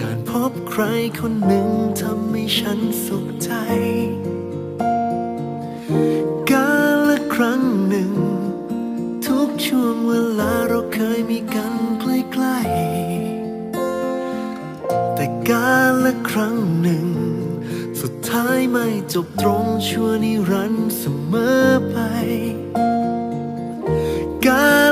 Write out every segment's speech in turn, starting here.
การพบใครคนหนึ่งทำให้ฉันสุขใจ กาละครั้งหนึ่ง ทุกช่วงเวลาเราเคยมีกันใกล้ๆ แต่กาละครั้งหนึ่ง สุดท้ายไม่จบตรงชั่วนิรันดร์เสมอไป การ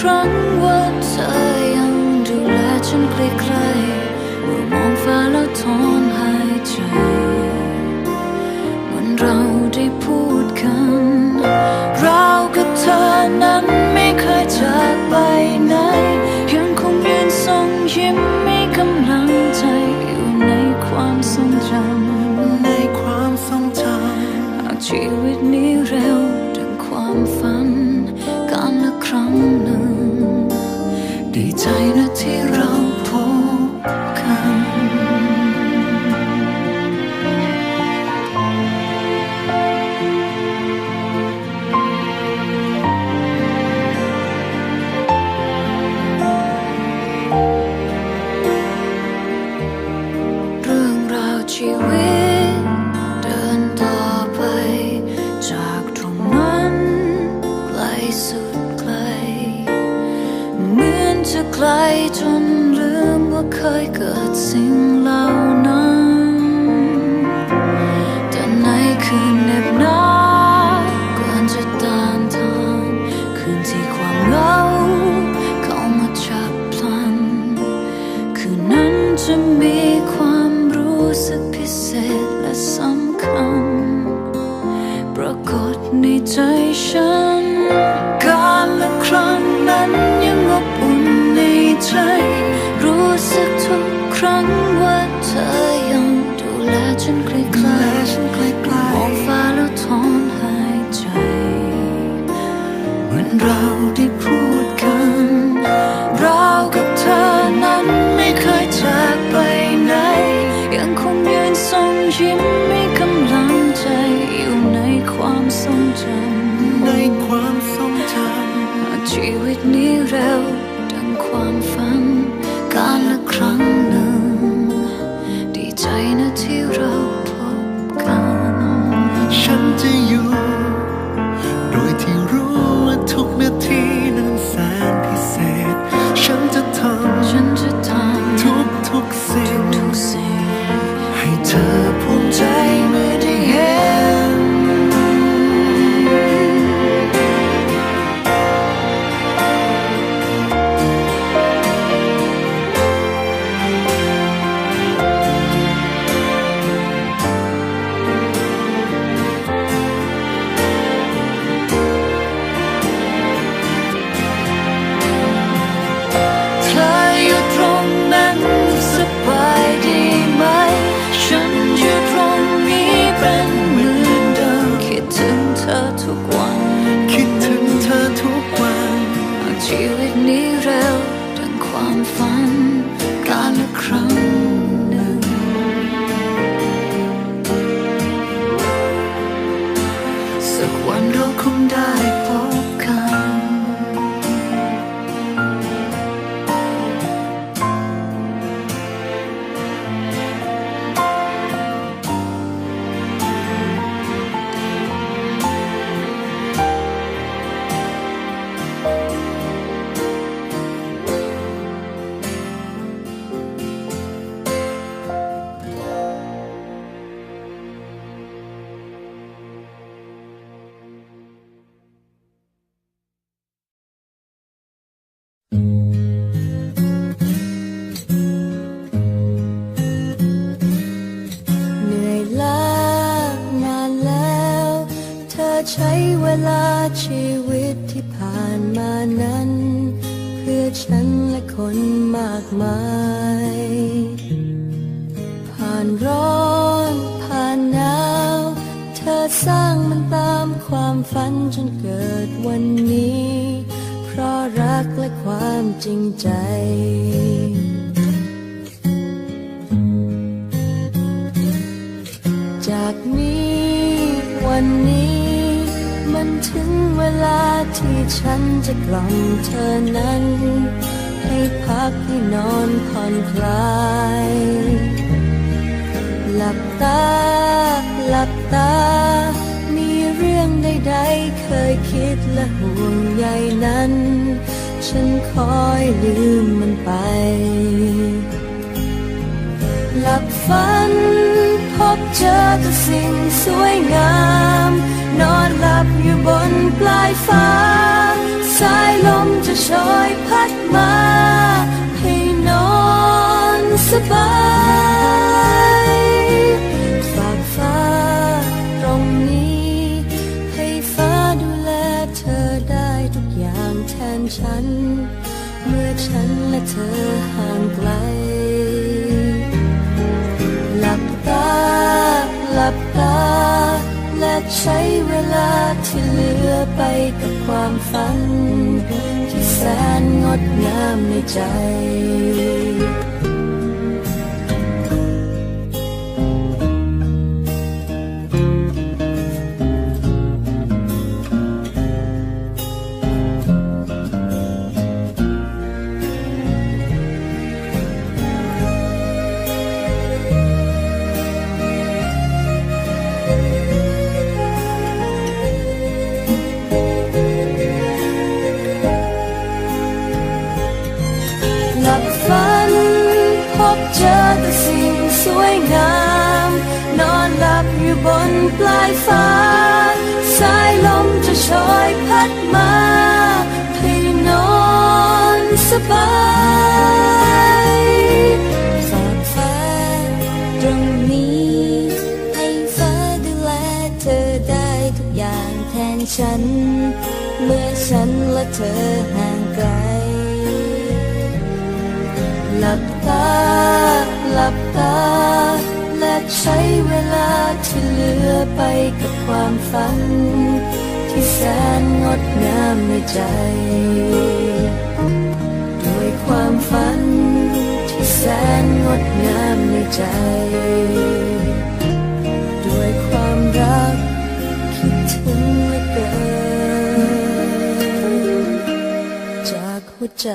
ครั้งว่าเธอยังดูแลฉันใกล้ๆเมื่อมองฟ้าแล้วถอนหายใจเหมือนเราได้พูดกัน เรากับเธอนั้นไม่เคยจากไปไหนยังคงยืนทรงยิ้ม ชีวิตเดินต่อไป จากตรงนั้นไกลสุดไกล เหมือนจะไกลจนลืมว่าเคยเกิดสิ่ง ในใจฉัน การละครั้งนั้นยังอบอุ่นในใจ รู้สึกทุกครั้งว่าเธอ ใช้เวลาชีวิตที่ผ่านมานั้น เพื่อฉันและคนมากมาย ผ่านร้อนผ่านหนาว เธอสร้างมันตามความฝันจนเกิดวันนี้ เพราะรักและความจริงใจ ถึงเวลาที่ฉันจะกล่อมเธอนั้น ให้พักให้นอนผ่อนคลาย หลับตา หลับตา มีเรื่องใดๆ เคยคิดและห่วงใยนั้น ฉันคอยลืมมันไป หลับฝันพบเจอแต่สิ่งสวยงาม อนหลับอยู่บนปลายฟ้า สายลมจะโชยพัดมา ให้นอนสบายฝากฟ้าตรงนี้ ให้ฟ้าดูแลเธอได้ทุกอย่างแทนฉัน เมื่อฉันและเธอห่างไกล หลับตา หลับตา และใช้เวลาที่เหลือไปกับความฝัน ที่แสนงดงามในใจ บนปลายฟ้า สายลมจะโชยพัดมาให้นอนสบายฝากฟ้าตรงนี้ ให้ฟ้าดูแลเธอได้ทุกอย่างแทนฉัน เมื่อฉันและเธอห่างไกล หลับตา หลับตาและใช้เวลาท ไปกับความฝัน ที่แสนงดงามในใจ ด้วยความฝัน ที่แสนงดงามในใจ ด้วยความรักคิดถึงเหลือเกินจากหัวใจ